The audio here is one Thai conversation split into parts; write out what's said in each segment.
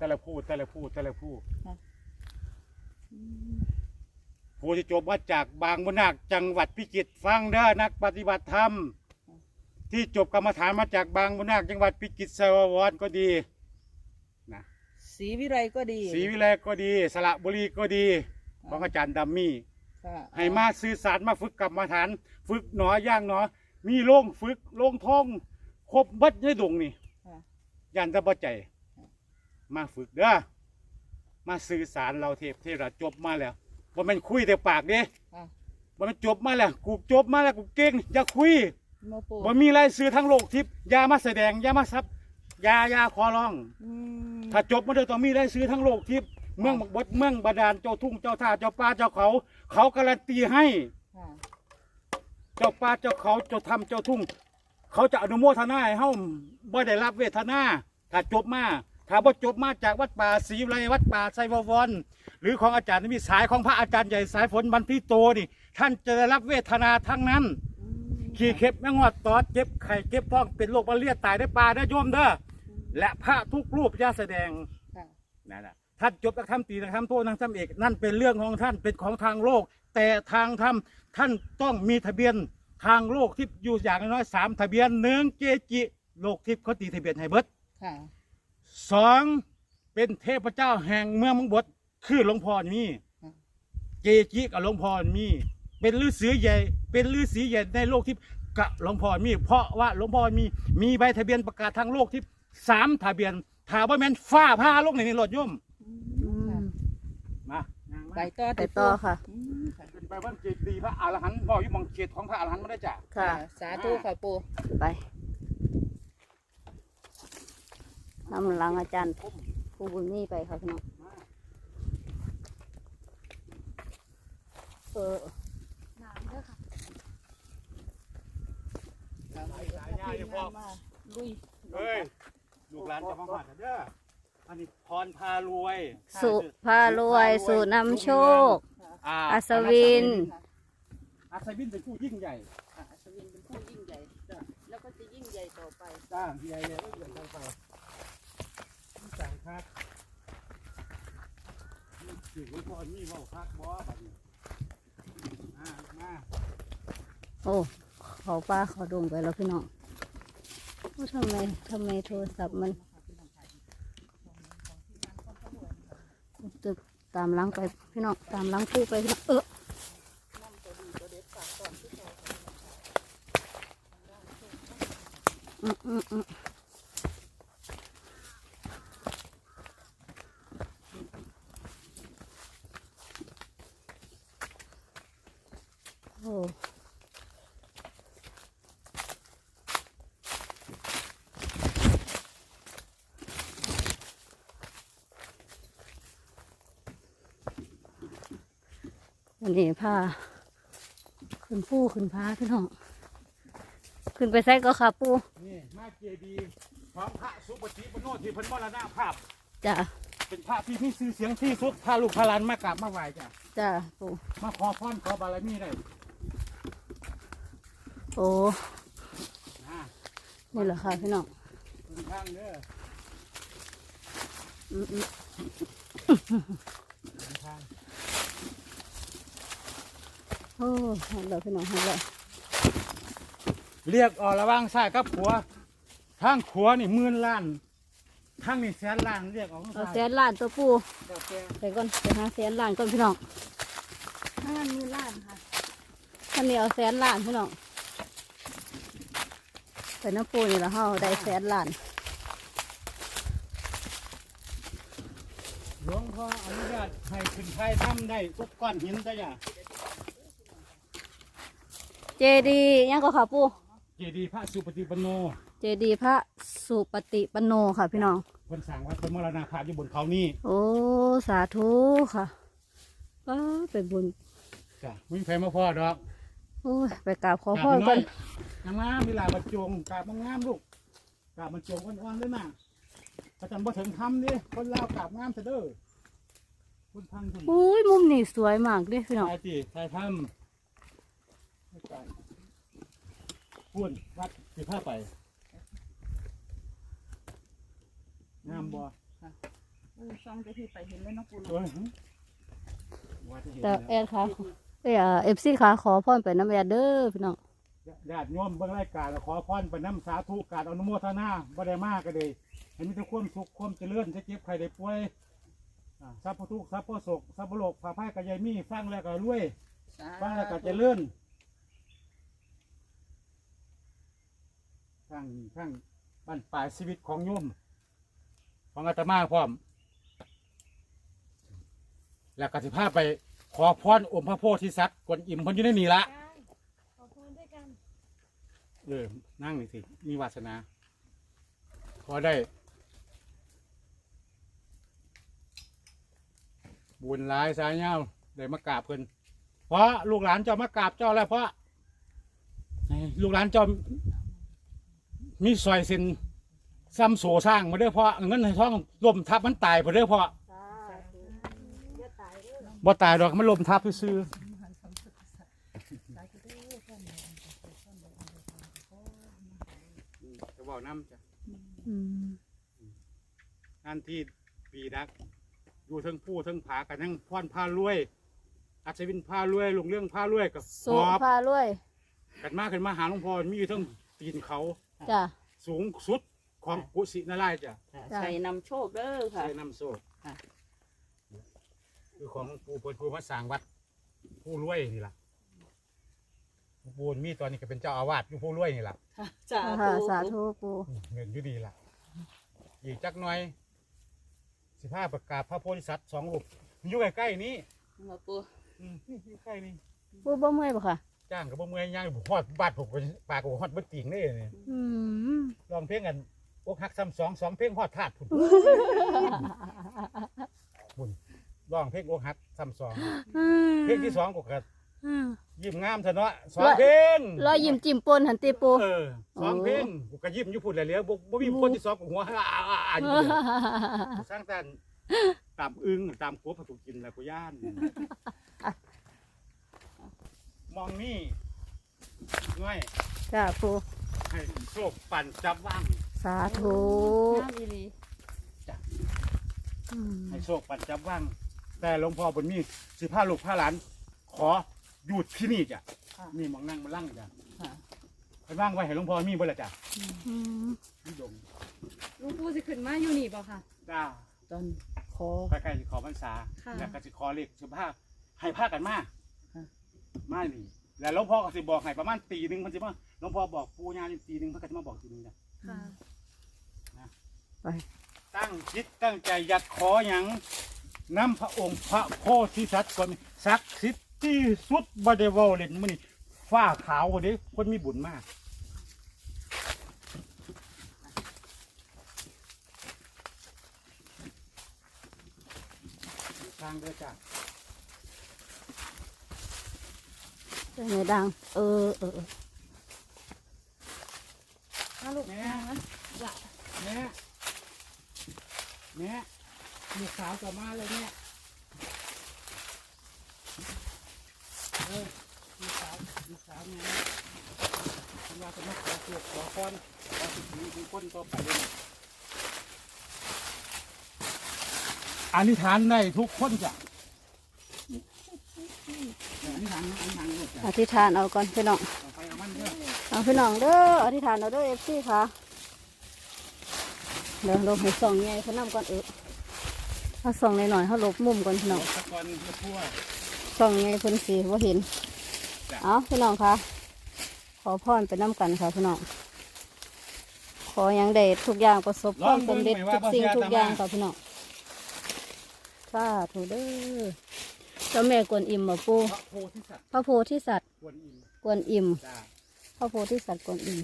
แต่ละผู้แต่ละผู้แต่ละผู้อืมผู้ที่จบมาจากบางมุนาคจังหวัดพิจิตรฟังเด้อนักปฏิบัติธรรม ที่จบกรรมฐานมาจากบางมุนาคจังหวัดพิจิตรสววรก็ดีนะศรีวิไลก็ดีศรีวิไลก็ดี สระบุรีก็ดีของอาจารย์ดัมมี่ ค่ะให้มาสื่อสารมาฝึกกรรมฐาน ฝึกหนอย่างหนอ มีโรงฝึกโรงท่อง ครบเบัดในดงนี่ค่ะยันตะบ่ใจ มาฝึกเด้อมาสื่อสารเราเทพเทระจบมาแล้วว่ามันคุยแต่ปากเด้ค่ะ ว่ามันจบมาแล้วกูจบมาแล้วกูเก่งอย่าคุยโมปูว่ามีรายซื้อทั้งโลกทิพย์อยามาแสดงอยามาซับอยาอยาขอร้อง อืม ถ้าจบมาเด้อต้องมีรายซื้อทั้งโลกทิพย์เมืองบักบดเมืองบาดาลเจ้าทุ่งเจ้าท่าเจ้าป่าเจ้าเขา เขาการันตีให้ ค่ะเจ้าป่าเจ้าเขาเจ้าทำเจ้าทุ่ง เขาจะอนุโมทนาให้เฮาบ่ได้รับเวทนาถ้าจบมา ถ้าบ่จบมาจากวัดป่าศรีวิไลวัดป่าไซววรหรือของอาจารย์มีสายของพระอาจารย์ใหญ่สายฝนบันทิโตนี่ ท่านจะได้รับเวทนาทั้งนั้นอืมขี่เข็บแมงงอดตอดเจ็บไข่เจ็บท้องเป็นโรคมาเรียตายได้ปลาได้โยมเด้อและพระทุกรูปอย่าแสดงค่ะนั่นแหละท่านจบนักธรรมตรีนักธรรมโทนักธรรมเอกนั่นเป็นเรื่องของท่านเป็นของทางโลก แต่ทางธรรมท่านต้องมีทะเบียนทางโลกที่อยู่อย่างน้อยๆสามทะเบียนหนึ่งเจจิโลกทิพย์เขาตีทะเบียนให้เบิดค่ะ สองเป็นเทพเจ้าแห่งเมืองมังบดคือหลวงพ่อนี่เจจิกับหลวงพ่อมีเป็นฤาษีใหญ่ เป็นฤาษีใหญ่ในโลกทิพย์กับหลวงพ่อมี เพราะว่าหลวงพ่อมีมีใบทะเบียนประกาศทางโลกทิพย์สามทะเบียนถามว่าแม่นฟ้าผ้าโลกในนี้รถโยมอืมค่ะมานั่งมาไปต่อไปต่อค่ะอืมค่ะเป็นไปวันเจดีย์พระอรหันต์พ่ออยู่หมองเขตของพระอรหันต์ไม่ได้จ้ะค่ะ สาธุค่ะปูไป นำหลังอาจารย์ผู้บุญนี่ไปค่ะพี่น้องเออสายยาเนี่ยพ่อมาลุยเฮ้ยลูกหลานจะมาหาเด้ออันนี้พรพารวย สุภารวย สุนำโชคาอัศวิน อัศวินเป็นผู้ยิ่งใหญ่ค่ะอัศวินเป็นผู้ยิ่งใหญ่จ้ะแล้วก็จะยิ่งใหญ่ต่อไปจ้าใหญ่เลยเรื่องต่างๆสั่งครับสื่อหลวงพ่อนี่เว่าพักบ่บัดนี้มามาโอ้เขาป้าเขาดงไปแล้วพี่น้องโอ้ทำไมทำไมโทรศัพท์มันจะตามหลังไปพี่น้องตามหลังผู้ไปพี่น้องเอออืมอืมอืมโอ้ วันนี้พาขึ้นผู้ขึ้นพาพี่น้อง ขึ้นไปใส่ก็ขาปูนี่มาเจดีย์ของพระสุปฏิปโนที่เพันมรณภาพ จ้ะ เป็นพระที่มีชื่อเสียงที่สุดพาลูกพาหลานมากราบมาไหว้จ้ะ จ้ะปูมาขอพรขอบารมีได้โอ้นะนี่แหละค่ะพี่น้องคุณทางเด้ออืมอืมคุณทาง โอ้เห็นแล้วพี่น้องเห็นแล้วเรียกออกระหว่างซ้ายกับขวาทางขวานี่หมื่นล้านทางนี่แสนล้านเรียกออกทางเอาซ้ายแสนล้านตัวปูเดี๋ยวแกไปก่อนไปหาแสนล้านก่อนพี่น้องห้ามีล้านค่ะท่านนี้เอาแสนล้านพี่น้องไปน้ำปูนี่ละเฮาได้แสนล้านหลวงพ่ออนุญาตให้ขึ้นไทยทำได้ทุกก้อนหินจ้ะอย่า เจดีย์ยังก็ค่ะปูเจดีย์พระสุปฏิปันโนเจดีย์พระสุปฏิปันโนค่ะพี่น้อง คนสั่งวัดเป็นมรณภาพอยู่บนเขานี่โอ้สาธุค่ะป้าไปบุญจ้ะไม่มีใครมาพ่อดอกโอ้ยไปกราบขอจ้ะพ่อพี่ก่น้ออนยงามๆมีหลายบรรจงกราบงามๆลูกกราบมันจงอ่อนๆเลยนะประจันบ่ถึงทำดิคนลาวกราบงามเสยเด้อคนทางคุณอุ้ยมุมนี่สวยมากเด้พี่น้อง ทายจีทายทำไม่ไกล พูนวัดสิผ้าไปงามบ่โปูช่องจะที่ไปเห็นแล้วเนาะปูเนาะโอ้ยว่าที่เห็นแต่แล้วแอดค่ะเอ้ยเอฟซีค่ะขอพรไปน้ำแอดเด้อพี่น้องญาติโยมเบิ่งรายการแล้วขอพรไปน้ำสาธุการอนุโมทนาบ่ได้มากก็เลยให้มีแต่ความสุขความเจริญจะเจ็บใครได้ป่วยอ่าทรัพย์ทุกข์ทรัพย์โศกทรัพย์โลกพาพายกระยายมีฟังแล้วก็รวย สาฟังแล้วก็ธุเจริญ ทั้งทั้งบ้านปลายชีวิตของโยมของอาตมาพร้อม แล้วก็สิพาไปขอพรอมพระโพธิสัตว์กวนอิมเพ้นอยู่ในนี่ละขอพรด้วยกันเออนั่งนี่สิมีวาสนาพอได้ บุญหลายสายเงาได้มากราบเพิ่นเพราะลูกหลานเจ้ามากราบเจ้าแล้วเพราะให้ลูกหลานเจ้า มีซอยเส้นซ้ำโสสร้างมาเด้อเพราะเงินในท้องลมทับมันตายไปเด้อเพราะสาธุอย่าตายเด้อบ่ตายดอกมันลมทับซื่อๆจะบอกน้ำจ้ะอืมงานที่ปีดักอยู่เทั้งผู้เทั้งผากันยังพ่อนผ้ารวย อัศวินผ้ารวยลุงเรื่องผ้ารวยกับสุหอบพารวย กันมาขึ้นมาหาหลวงพ่อมีอยู่เทั้งตีนเขา จ้ะ สูงสุดของกุศินารายณ์จ้ะจ้ะ ใส่นำโชคเด้อค่ะ ใช้น้ำโซ่ค่ะ คือของปู่เพิ่นผู้มาสร้างวัด ผู้รวยนี่ล่ะปูนมีตอนนี้ก็เป็นเจ้าอาวาสอยู่ผู้รวยนี่ล่ะสาค่ะธุสาธุปูเงินอยู่ดีล่ะ อีกจักหน่อยสิบห้าประกาศพระโพธิสัตว์สองรูปอยู่ใกล้ๆนี้มาปูอืมนี่อยู่ใกล้นี่ปูบ่เมื่อยบ่ค่ะ จ้างกับบ่เมื่อยย่างบุฮอดบาดผมก็ปากก็ฮอดบ่ติ่งเลยนี่อืมลองเพลงกันอกหักซ้ำสองสองเพลงฮอดธาตุพุ่นพุ่นลองเพลงอกหักซ้ำสองเพลงที่สองก็ก็อืมยิ้มงามซะเนาะสองเพลงรอยยิ้มจิ้มปนหันติปู เออสองเพลงกูก็ยิ้มอยู่พุ่นแล้วเหลือบ่บ่มีคนที่สองกูหัวอ่าอ่าอ่าอยู่เลยสร้างแต่ตามอึ้งตามกบให้กูกินแล้วกูย่าน มองนี่ง่ายจ้ะปูให้โชคปั่นจับว่างสาธุน้ำอีหลีอืมให้โชคปั่นจับว่าง แต่หลวงพ่อบนมีสิผ้าลูกผ้าหลาน ขอหยุดที่นี่จ้ะค่ะนี่หมองนั่งมาลั่งจ้ะค่ะไปว่างไว้ให้หลวงพ่อมีบ่ละจ้ะอืมนี่ดงลุงปูสิขึ้นมาอยู่นี่บ่ค่ะ จ้าตอนขอ ใกล้ๆสิขอพรรษาค่ะ แล้วก็สิขอเลขสิผ้าให้ผ้ากันมาค่ะ มานี่แล้วหลวงพ่อก็สิบอกให้ประมาณตีหนึ่งมันสิมาหลวงพ่อบอกปูญาณตีหนึ่งเพิ่นก็จะมาบอกตีหนึ่งจ้ะค่ะ ไป ตั้งจิตตั้งใจอยากขออย่างน้ำพระองค์พระโพธิสัตว์ก่อนศักดิ์สิทธิ์ที่สุดบไดเวาเล่นมันนี่ฟ้าขาวคนนี้คนมีบุญมาก ทางเด้อจ้ะ เป็นไงดังเออเออเออมาลูกแม่นะละแม่แม่ลูกสาวจะมาเลยแม่เออลูกสาวลูกสาวแม่คุณว่าจะมาขอตัวขอพรขอสิทธิมีคนต่อไปเลยอธิษฐานได้ทุกคนจ้ะ อธิษฐานอธิษฐานหมดจ้ะอธิษฐานเอาก่อนพี่น้องต่อไปเอามันเด้อเอาพี่น้องเด้ออธิษฐานเอาเด้อเอฟซีค่ะเดี๋ยวลงให้ส่องใหญ่เขานำก่อนเออถ้าส่องหน่อยๆเขาหลบมุมก่อนพี่น้องตะกอนเพื่อทั่วส่องใหญ่เพิ่นสีว่าเห็นจ้ะเอาพี่น้องค่ะ ขอพรไปน้ำกันค่ะพี่น้องขออย่างใดทุกอย่างประสบความสำเร็จทุกสิ่งทุกอย่างค่ะพี่น้องสาธุเด้อ เจ้าแม่กวนอิมมาปูพระโพธิสัตว์พระโพธิสัตว์กวนอิมกวนอิมจ้าพระโพธิสัตว์กวนอิม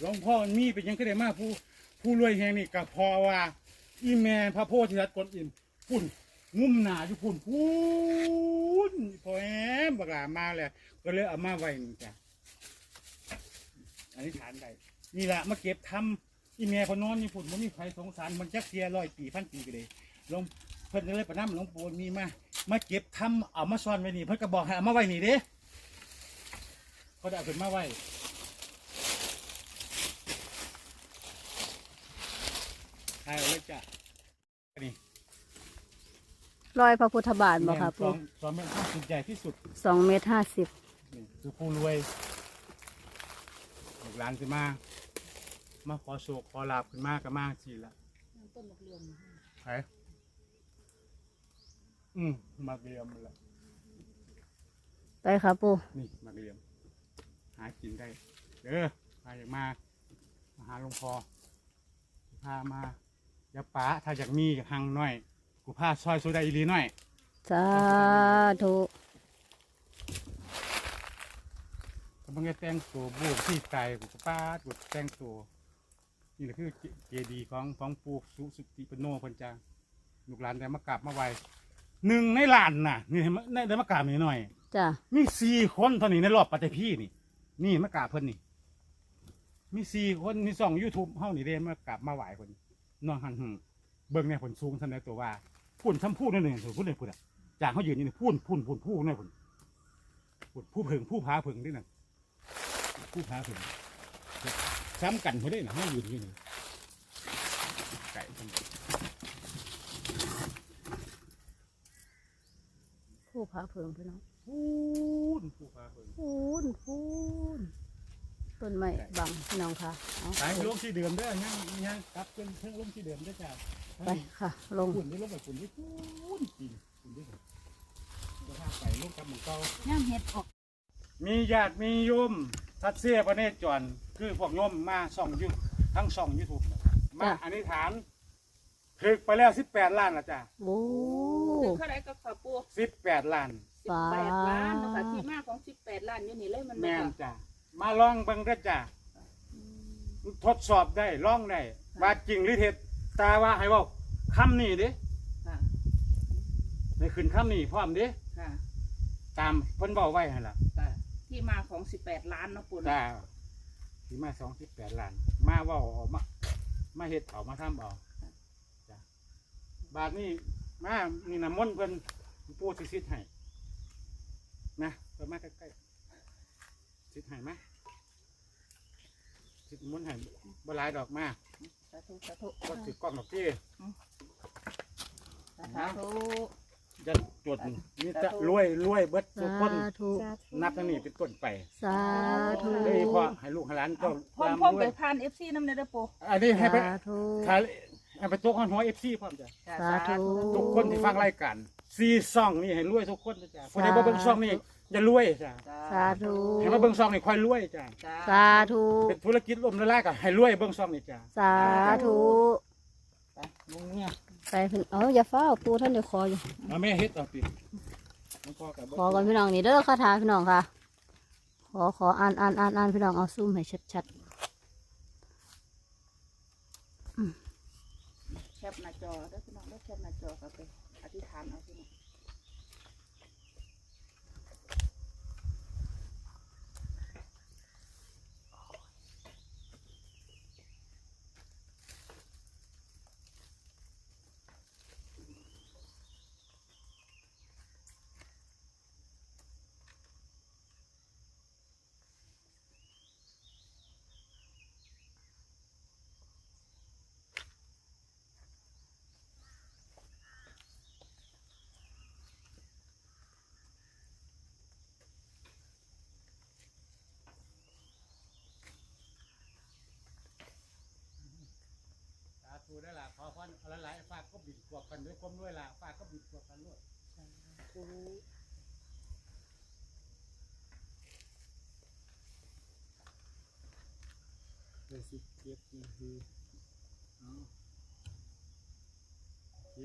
หลวงพ่อมีเป็นยังก็ได้มาผู้ผู้รวยแห่งนี่ก็พอว่าอีแม่พระโพธิสัตว์กวนอิมพุ่นงุ่มหนาอยู่พุ่นพุ่นพอแอมบักหลามาเลยก็เลยเอามาไว้นี่จ้ะอันนี้ฐานใดนี่แหละมาเก็บทำอีแม่เพนนอนนี่พุ่นมันมีใครสงสารมันจักเสียร้อยปีพันปีก็เลยหลวงเพิ่นก็เลยประนำหลวงปู่มีมา มาเก็บทำเอามาซ่อนไว้นี่เพิ่นก็บอกให้เอามาไว้นี่เด้ก็ได้เอาขึ้นมาไว้ถ่ายเอาเลยจ้ะนี่รอยพระพุทธบาทบ่ค่ะสปูองสองเมตรห้าสิบใหญ่ที่สุด สองเมตรห้าสิบนี่คือผู้รวยลูกหลานขึ้นมา มาขอโศกขอลาบขึ้นมาก็มาสิละต้นมะเรืองไผ อืมมาเรียมละไปค่ะปูนี่มาเรียม หากินได้เด้อพาอยากมามาหาหลวงพ่อพามาอย่าป๋าถ้าอยากมีอยากหังหน่อย กูพาซอยโซดาอีหลีหน่อย สาธุก็มึงจะแต่งตัวบูกที่ไก่กูก็ป้าดกูแต่งตัวนี่แหละคือเจดีย์ของของปู่สุสุติปโนคนจางลูกหลานได้มากราบมาไหว หนึ่งในล้านน่ะนี่ให้มาได้ได้มากราบนิดหน่อย จ้ะมีสี่คนเท่านี้ในรอบปฏิพีนี่ นี่มากราบเพิ่นนี่ มีสี่คนมีสองยูทูบเฮานี่เด้มากราบมาไหวคนน้องหันหึงเบิ่งเนี่ยผลสูงทำในตัวว่าพูนทำพูดนั่นเองพูดเลยพูดอะจากเขายืนนี่พูนพูนพูนพูนนี่พูนพูนผู้เพิงผู้พาเพิงนี่น่ะผู้พาเพิงซ้ำกันเขาได้น่ะเขายืนที่นี่ไก่ทั้งหมด ผู้พาเพิงพี่น้องพูนผู้พาเพิงพูนพูนต้นไม้บังพี่น้องค่ะเอาไปลงที่เดิมเด้อยังยังกลับเป็นเพิ่งลงที่เดิมเด้อจ้าไปค่ะ ลงฝุ่นได้ลงไปฝุ่นได้ฝุ่นจริงฝุ่นได้ฝุ่นจะพาไปลงกับหมึงเก่าย่างเห็ดออก มีญาติมีโยมทัดเสียประเนจรคือพวกโยมมาส่องยูทั้งส่องยูทูบมาอธิษฐาน ถึกไปแล้วสิบแปดล้านละจ้ะโอ้ ถึงเท่าไหรก็ขอปูสิบแปดล้าน สิบแปดล้านนะคะที่มาของสิบแปดล้านอยู่นี่เลยมันแม่นบ่ค่ะจ้ะมาลองเบิ่งเด้อจ้ะทดสอบได้ลองได้ว่าจริงหรือเท็จตาว่าให้เว่าคำนี้เด้ค่ะในขึ้นคำนี้พร้อมเด้ค่ะตามเพิ่นบอกไว้ให้ล่ะค่ะที่มาของสิบแปดล้านเนาะปูจ้าเนาะที่มาสองสิบแปดล้าน มาเว่าเอามา มาเฮ็ดเอามาทำเอาจ้ะ บาทนี้มานี่น้ำมนต์เพิ่นปูสิสิทธิ์ให้นะเพิ่นมาใกล้ๆสิทธิ์ให้มาสิทธิ์มนต์ให้บ่หลายดอกมาสาธุสาธุก็สิกล้องดอกที่สาธุจะจดนี่จะรวยรวยเบิดทุกคนสาธุนับตั้งนี้เป็นต้นไป สาธุเลยพอให้ลูกให้หลานเจ้าพร้อมร่ำพร้อมรวไปยผ่านเอฟซีน้ำเนยเด้อปูอันนี้ให้ไปสาธุขาย ให้ไปตัวคนหัวเอฟซีพร้อมจ้ะค่ะสาธุ ทุกคนที่ฟังรายการซีซ่องนี่ให้รวยทุกคนนะจ้ะคนที่บ่เบิ่งซ่องนี่อย่ารวยจ้ะสาธุ ให้มาเบิ่งซ่องนี่ค่อยรวยจ้ะสาธุ เป็นธุรกิจล้มละลายก็ให้รวยเบิ่งซ่องนี่จ้ะสาธุไปลุงเนี่ยไปเพิ่นเอ้าอย่าฟ้าวปูท่านเดี๋ยวขออยู่เอาแม่เฮ็ดเอาติมันพอกับขอก่อนพี่น้องนี่เด้อคาถาพี่น้องค่ะ ขอขออ่านอ่านอ่านอ่านพี่น้องเอาซูมให้ชัด แค ปหน้าจอเด้อพี่น้องเด้อแคปหน้าจอกับไปอธิษฐานเอาพี่ ธุได้ละขอพรหลายๆฝากก็บิดบวกกันด้วยความรวยละฝากก็บิดบวกกันด้วยเลยสิเก็บนี่คือเอาโอเค